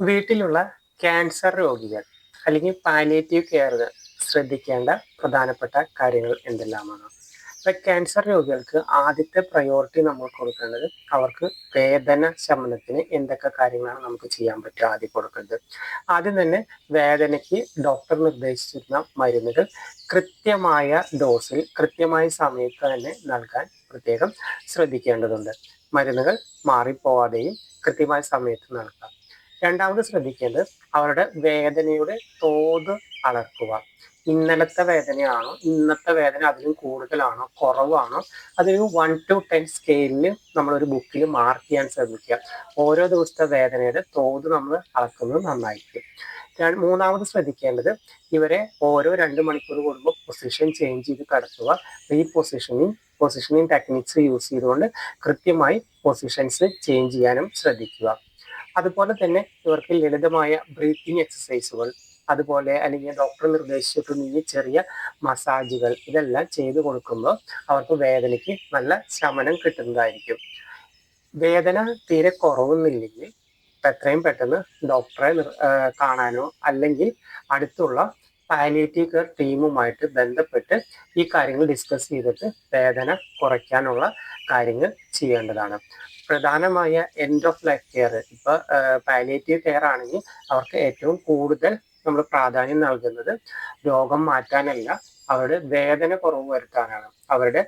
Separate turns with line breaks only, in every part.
വീട്ടിലുള്ള ക്യാൻസർ രോഗികൾ അല്ലെങ്കിൽ പാലിയേറ്റീവ് കെയറുകൾ ശ്രദ്ധിക്കേണ്ട പ്രധാനപ്പെട്ട കാര്യങ്ങൾ എന്തെല്ലാമാണ്? ഇപ്പൊ ക്യാൻസർ രോഗികൾക്ക് ആദ്യത്തെ പ്രയോറിറ്റി നമ്മൾ കൊടുക്കേണ്ടത് അവർക്ക് വേദന ശമനത്തിന് എന്തൊക്കെ കാര്യങ്ങളാണ് നമുക്ക് ചെയ്യാൻ പറ്റുക ആദ്യം കൊടുക്കേണ്ടത്. ആദ്യം തന്നെ വേദനയ്ക്ക് ഡോക്ടർ നിർദ്ദേശിച്ചിരുന്ന മരുന്നുകൾ കൃത്യമായ ഡോസിൽ കൃത്യമായ സമയത്ത് തന്നെ നൽകാൻ പ്രത്യേകം ശ്രദ്ധിക്കേണ്ടതുണ്ട്. മരുന്നുകൾ മാറിപ്പോവാതെയും കൃത്യമായ സമയത്ത് നൽകാം. രണ്ടാമത് ശ്രദ്ധിക്കേണ്ടത് അവരുടെ വേദനയുടെ തോത് അളക്കുക. ഇന്നലത്തെ വേദനയാണോ? ഇന്നത്തെ വേദന അതിലും കൂടുതലാണോ? കുറവാണോ? അതൊരു വൺ ടു ടെൻ സ്കെയിലിൽ നമ്മളൊരു ബുക്കിൽ മാർക്ക് ചെയ്യാൻ ശ്രമിക്കുക ഓരോ ദിവസത്തെ വേദനയുടെ തോത് നമ്മൾ അളക്കുന്നത് നന്നായിരിക്കും. മൂന്നാമത് ശ്രദ്ധിക്കേണ്ടത് ഇവരെ ഓരോ രണ്ട് മണിക്കൂർ കൂടുമ്പോൾ പൊസിഷൻ ചേഞ്ച് ചെയ്ത് കടത്തുക. ഈ പൊസിഷനിങ് പൊസിഷനിങ് ടെക്നിക്സ് യൂസ് ചെയ്തുകൊണ്ട് കൃത്യമായി പൊസിഷൻസ് ചേഞ്ച് ചെയ്യാനും ശ്രദ്ധിക്കുക. അതുപോലെ തന്നെ ഇവർക്ക് ലളിതമായ ബ്രീത്തിങ് എക്സസൈസുകൾ അതുപോലെ അല്ലെങ്കിൽ ഡോക്ടർ നിർദ്ദേശിച്ചിട്ടുണ്ടെങ്കിൽ ചെറിയ മസാജുകൾ ഇതെല്ലാം ചെയ്തു കൊടുക്കുമ്പോൾ അവർക്ക് വേദനയ്ക്ക് നല്ല ശമനം കിട്ടുന്നതായിരിക്കും. വേദന തീരെ കുറവുന്നില്ലെങ്കിൽ എത്രയും പെട്ടെന്ന് ഡോക്ടറെ കാണാനോ അല്ലെങ്കിൽ അടുത്തുള്ള പാലിയേറ്റീവ് കെയർ ടീമുമായിട്ട് ബന്ധപ്പെട്ട് ഈ കാര്യങ്ങൾ ഡിസ്കസ് ചെയ്തിട്ട് വേദന കുറയ്ക്കാനുള്ള കാര്യങ്ങൾ ചെയ്യേണ്ടതാണ്. പ്രധാനമായ എൻഡ് ഓഫ് ലൈഫ് കെയർ ഇപ്പൊ പാലിയേറ്റീവ് കെയർ ആണെങ്കിൽ അവർക്ക് ഏറ്റവും കൂടുതൽ നമ്മൾ പ്രാധാന്യം നൽകുന്നത് രോഗം മാറ്റാനല്ല അവരുടെ വേദന കുറവ് വരുത്താനാണ്. അവരുടെ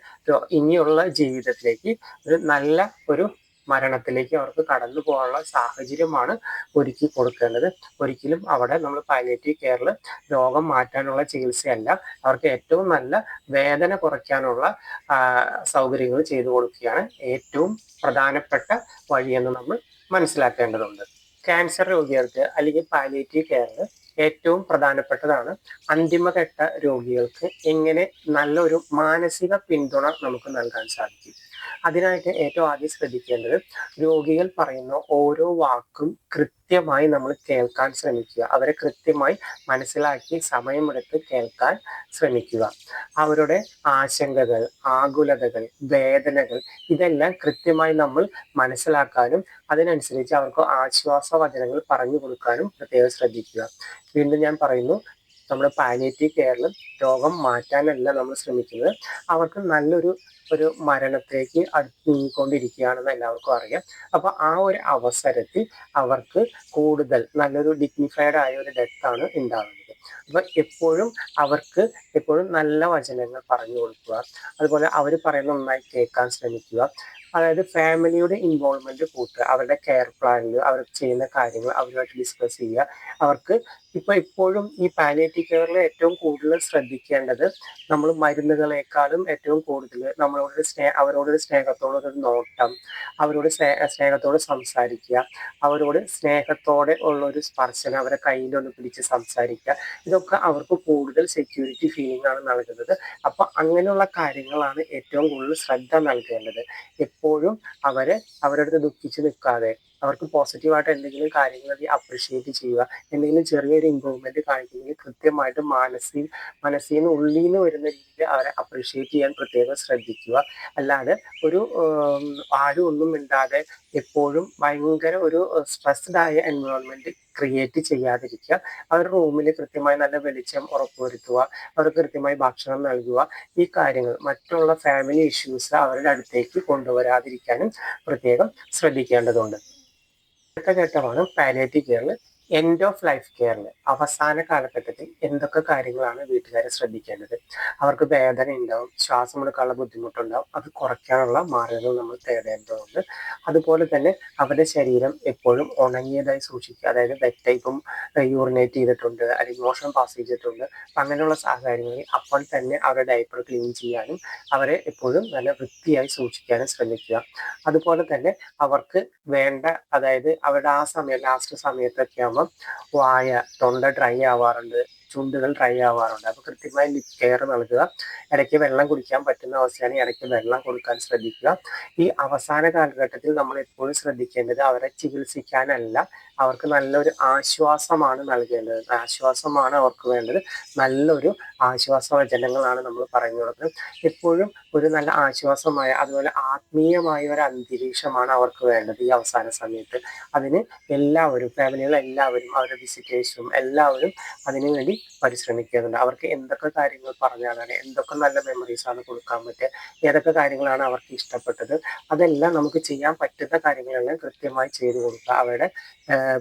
ഇനിയുള്ള ജീവിതത്തിലേക്ക് ഒരു നല്ല ഒരു മരണത്തിലേക്ക് അവർക്ക് കടന്നു പോകാനുള്ള സാഹചര്യമാണ് ഒരുക്കി കൊടുക്കേണ്ടത്. ഒരിക്കലും അവിടെ നമ്മൾ പാലിയേറ്റീവ് കെയറിൽ രോഗം മാറ്റാനുള്ള ചികിത്സയല്ല. അവർക്ക് ഏറ്റവും നല്ല വേദന കുറയ്ക്കാനുള്ള സൗകര്യങ്ങൾ ചെയ്തു കൊടുക്കുകയാണ് ഏറ്റവും പ്രധാനപ്പെട്ട വഴിയെന്ന് നമ്മൾ മനസ്സിലാക്കേണ്ടതുണ്ട്. ക്യാൻസർ രോഗികൾക്ക് അല്ലെങ്കിൽ പാലിയേറ്റീവ് കെയറിൽ ഏറ്റവും പ്രധാനപ്പെട്ടതാണ് അന്തിമഘട്ട രോഗികൾക്ക് എങ്ങനെ നല്ലൊരു മാനസിക പിന്തുണ നമുക്ക് നൽകാൻ സാധിക്കും. അതിനായിട്ട് ഏറ്റവും ആദ്യം ശ്രദ്ധിക്കേണ്ടത് രോഗികൾ പറയുന്ന ഓരോ വാക്കും കൃത്യമായി നമ്മൾ കേൾക്കാൻ ശ്രമിക്കുക. അവരെ കൃത്യമായി മനസ്സിലാക്കി സമയമെടുത്ത് കേൾക്കാൻ ശ്രമിക്കുക. അവരുടെ ആശങ്കകൾ ആകുലതകൾ വേദനകൾ ഇതെല്ലാം കൃത്യമായി നമ്മൾ മനസ്സിലാക്കാനും അതിനനുസരിച്ച് അവർക്ക് ആശ്വാസ വചനങ്ങൾ പറഞ്ഞു കൊടുക്കാനും പ്രത്യേകം ശ്രദ്ധിക്കുക. വീണ്ടും ഞാൻ പറയുന്നു നമ്മുടെ പാലിയേറ്റീവ് കെയറിലും രോഗം മാറ്റാനല്ല നമ്മൾ ശ്രമിക്കുന്നത്. അവർക്ക് നല്ലൊരു ഒരു മരണത്തിലേക്ക് അടുത്ത് എല്ലാവർക്കും അറിയാം. അപ്പോൾ ആ ഒരു അവസരത്തിൽ അവർക്ക് കൂടുതൽ നല്ലൊരു ഡിഗ്നിഫൈഡ് ആയ ഒരു ഡെത്താണ് ഉണ്ടാകുന്നത്. അപ്പൊ എപ്പോഴും അവർക്ക് എപ്പോഴും നല്ല വചനങ്ങൾ പറഞ്ഞു കൊടുക്കുക. അതുപോലെ അവർ പറയുന്ന നന്നായി കേൾക്കാൻ ശ്രമിക്കുക. അതായത് ഫാമിലിയുടെ ഇൻവോൾവ്മെന്റ് കൂട്ടുക അവരുടെ കെയർ പ്ലാനിൽ അവർ ചെയ്യുന്ന കാര്യങ്ങൾ അവരുമായിട്ട് ഡിസ്കസ് ചെയ്യുക. അവർക്ക് ഇപ്പൊ ഇപ്പോഴും ഈ പാലിയേറ്റീവ് കെയറിൽ ഏറ്റവും കൂടുതൽ ശ്രദ്ധിക്കേണ്ടത് നമ്മൾ മരുന്നുകളെക്കാളും ഏറ്റവും കൂടുതൽ നമ്മളോട് സ്നേഹ അവരോട് സ്നേഹത്തോടൊരു നോട്ടം അവരോട് സ്നേഹത്തോട് സംസാരിക്കുക അവരോട് സ്നേഹത്തോടെ ഉള്ള ഒരു സ്പർശനം അവരെ കയ്യിലൊന്ന് പിടിച്ച് സംസാരിക്കുക. ഇതൊക്കെ അവർക്ക് കൂടുതൽ സെക്യൂരിറ്റി ഫീലിംഗ് ആണ് നൽകുന്നത്. അപ്പൊ അങ്ങനെയുള്ള കാര്യങ്ങളാണ് ഏറ്റവും കൂടുതൽ ശ്രദ്ധ നൽകേണ്ടത്. എപ്പോഴും അവരെ അവരുടെ അടുത്ത് ദുഃഖിച്ച് നിൽക്കാതെ അവർക്ക് പോസിറ്റീവായിട്ട് എന്തെങ്കിലും കാര്യങ്ങൾ അപ്രിഷിയേറ്റ് ചെയ്യുക എന്തെങ്കിലും ചെറിയൊരു ഇമ്പ്രൂവ്മെന്റ് കാണിക്കുന്നെങ്കിൽ കൃത്യമായിട്ട് മനസ്സിൽ മനസ്സിൽ നിന്ന് ഉള്ളിൽ നിന്ന് വരുന്ന രീതിയിൽ അവരെ അപ്രിഷിയേറ്റ് ചെയ്യാൻ പ്രത്യേകം ശ്രദ്ധിക്കുക. അല്ലാതെ ഒരു ആരും ഒന്നും മിണ്ടാതെ എപ്പോഴും ഭയങ്കര ഒരു സ്ട്രെസ്ഡ് ആയ എൻവയോൺമെന്റ് ക്രിയേറ്റ് ചെയ്യാതിരിക്കുക. അവർ റൂമിൽ കൃത്യമായി നല്ല വെളിച്ചം ഉറപ്പുവരുത്തുക അവർക്ക് കൃത്യമായി ഭക്ഷണം നൽകുക. ഈ കാര്യങ്ങൾ മറ്റുള്ള ഫാമിലി ഇഷ്യൂസ് അവരുടെ അടുത്തേക്ക് കൊണ്ടുവരാതിരിക്കാനും പ്രത്യേകം ശ്രദ്ധിക്കേണ്ടതുണ്ട്. അടുത്ത ഘട്ടമാണ് പാലിയേറ്റീവ് കെയറിൽ എൻഡ് ഓഫ് ലൈഫ് കെയറിൽ അവസാന കാലഘട്ടത്തിൽ എന്തൊക്കെ കാര്യങ്ങളാണ് വീട്ടുകാരെ ശ്രദ്ധിക്കേണ്ടത്? അവർക്ക് വേദന ഉണ്ടാവും ശ്വാസം എടുക്കാനുള്ള ബുദ്ധിമുട്ടുണ്ടാവും അത് കുറയ്ക്കാനുള്ള മാർഗങ്ങൾ നമ്മൾ തേടേണ്ടതുണ്ട്. അതുപോലെ തന്നെ അവരുടെ ശരീരം എപ്പോഴും ഉണങ്ങിയതായി സൂക്ഷിക്കുക. അതായത് വെറ്റ് ഇപ്പം യൂറിനേറ്റ് ചെയ്തിട്ടുണ്ട് അല്ലെങ്കിൽ മോഷൻ പാസ് ചെയ്തിട്ടുണ്ട്. അങ്ങനെയുള്ള സാഹചര്യങ്ങളിൽ അപ്പോൾ തന്നെ അവരുടെ ഡയപ്പർ ക്ലീൻ ചെയ്യാനും അവരെ എപ്പോഴും നല്ല വൃത്തിയായി സൂക്ഷിക്കാനും ശ്രമിക്കുക. അതുപോലെ തന്നെ അവർക്ക് വേണ്ട. അതായത് അവരുടെ ആ സമയം ലാസ്റ്റ് സമയത്തൊക്കെ ആകുമ്പോൾ വായ തൊണ്ട ഡ്രൈ ആവാറുണ്ട് ചുണ്ടുകൾ ഡ്രൈ ആവാറുണ്ട്. അപ്പോൾ കൃത്യമായി ലിപ് കെയർ നൽകുക. ഇടയ്ക്ക് വെള്ളം കുടിക്കാൻ പറ്റുന്ന അവസ്ഥയാണ് ഇടയ്ക്ക് വെള്ളം കൊടുക്കാൻ ശ്രദ്ധിക്കുക. ഈ അവസാന കാലഘട്ടത്തിൽ നമ്മൾ എപ്പോഴും ശ്രദ്ധിക്കേണ്ടത് അവരെ ചികിത്സിക്കാനല്ല അവർക്ക് നല്ലൊരു ആശ്വാസമാണ് നൽകേണ്ടത്. ആശ്വാസമാണ് അവർക്ക് വേണ്ടത്. നല്ലൊരു ആശ്വാസ വചനങ്ങളാണ് നമ്മൾ പറഞ്ഞു കൊടുക്കുന്നത്. എപ്പോഴും ഒരു നല്ല ആശ്വാസമായ അതുപോലെ ആത്മീയമായ ഒരു അന്തരീക്ഷമാണ് അവർക്ക് വേണ്ടത് ഈ അവസാന സമയത്ത്. അതിന് എല്ലാവരും ഫാമിലികൾ എല്ലാവരും അവരുടെ വിസിറ്റേഴ്സും എല്ലാവരും അതിനു വേണ്ടി പരിശ്രമിക്കുന്നുണ്ട്. അവർക്ക് എന്തൊക്കെ കാര്യങ്ങൾ പറഞ്ഞാലാണ് എന്തൊക്കെ നല്ല മെമ്മറീസ് ആണ് കൊടുക്കാൻ പറ്റുക ഏതൊക്കെ കാര്യങ്ങളാണ് അവർക്ക് ഇഷ്ടപ്പെട്ടത് അതെല്ലാം നമുക്ക് ചെയ്യാൻ പറ്റുന്ന കാര്യങ്ങളെല്ലാം കൃത്യമായി ചെയ്തു കൊടുക്കുക. അവരുടെ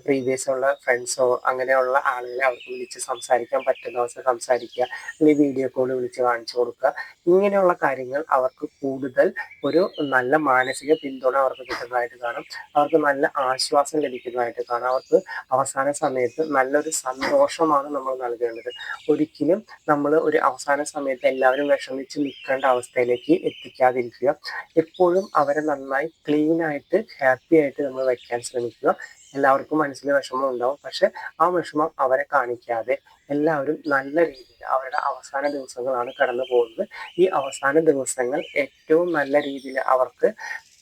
പ്രീവിയസ് ഉള്ള ഫ്രണ്ട്സോ അങ്ങനെയുള്ള ആളുകളെ അവർക്ക് വിളിച്ച് സംസാരിക്കാൻ പറ്റുന്ന അവസ്ഥ സംസാരിക്കുക. അല്ലെങ്കിൽ വീഡിയോ കോൾ വിളിച്ച് കാണിച്ചു കൊടുക്കുക. ഇങ്ങനെയുള്ള കാര്യങ്ങൾ അവർക്ക് കൂടുതൽ ഒരു നല്ല മാനസിക പിന്തുണ അവർക്ക് കിട്ടുന്നതായിട്ട് കാണും. അവർക്ക് നല്ല ആശ്വാസം ലഭിക്കുന്നതായിട്ട് കാണാം. അവർക്ക് അവസാന സമയത്ത് നല്ലൊരു സന്തോഷമാണ് നമ്മൾ നൽകേണ്ടത്. ഒരിക്കലും നമ്മൾ ഒരു അവസാന സമയത്ത് എല്ലാവരും വിഷമിച്ച് നിൽക്കേണ്ട അവസ്ഥയിലേക്ക് എത്തിക്കാതിരിക്കുക. എപ്പോഴും അവരെ നന്നായി ക്ലീൻ ആയിട്ട് ഹാപ്പി ആയിട്ട് നമ്മൾ വയ്ക്കാൻ ശ്രമിക്കുക. എല്ലാവർക്കും മനസ്സിൽ വിഷമം ഉണ്ടാവും പക്ഷെ ആ വിഷമം അവരെ കാണിക്കാതെ എല്ലാവരും നല്ല രീതിയിൽ അവരുടെ അവസാന ദിവസങ്ങളാണ് കടന്നു പോകുന്നത് ഈ അവസാന ദിവസങ്ങൾ ഏറ്റവും നല്ല രീതിയിൽ അവർക്ക്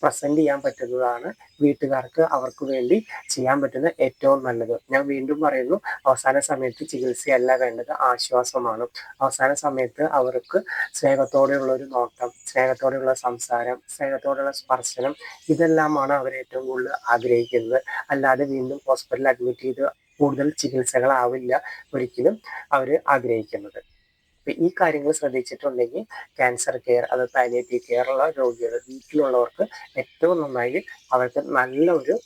പ്രസന്റ് ചെയ്യാൻ പറ്റുന്നതാണ് വീട്ടുകാർക്ക് അവർക്ക് വേണ്ടി ചെയ്യാൻ പറ്റുന്ന ഏറ്റവും നല്ലത്. ഞാൻ വീണ്ടും പറയുന്നു അവസാന സമയത്ത് ചികിത്സയല്ല വേണ്ടത് ആശ്വാസമാണ്. അവസാന സമയത്ത് അവർക്ക് സ്നേഹത്തോടെയുള്ള ഒരു നോട്ടം സ്നേഹത്തോടെയുള്ള സംസാരം സ്നേഹത്തോടെയുള്ള സ്പർശനം ഇതെല്ലാമാണ് അവർ ഏറ്റവും കൂടുതൽ ആഗ്രഹിക്കുന്നത്. അല്ലാതെ വീണ്ടും ഹോസ്പിറ്റലിൽ അഡ്മിറ്റ് ചെയ്ത് കൂടുതൽ ചികിത്സകളാവില്ല ഒരിക്കലും അവർ ആഗ്രഹിക്കുന്നത്. ഈ കാര്യങ്ങൾ ശ്രദ്ധിച്ചിട്ടുണ്ടെങ്കിൽ ക്യാൻസർ കെയർ അത് പാലിയേറ്റീവ് കെയർ ഉള്ള രോഗികൾ വീട്ടിലുള്ളവർക്ക് ഏറ്റവും നന്നായി അവർക്ക് നല്ല ഒരു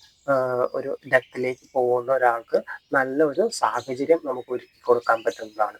ഒരു ഡെത്തിലേക്ക് പോകുന്ന ഒരാൾക്ക് നല്ല ഒരു സാഹചര്യം നമുക്ക് ഒരുക്കി കൊടുക്കാൻ പറ്റുന്നതാണ്.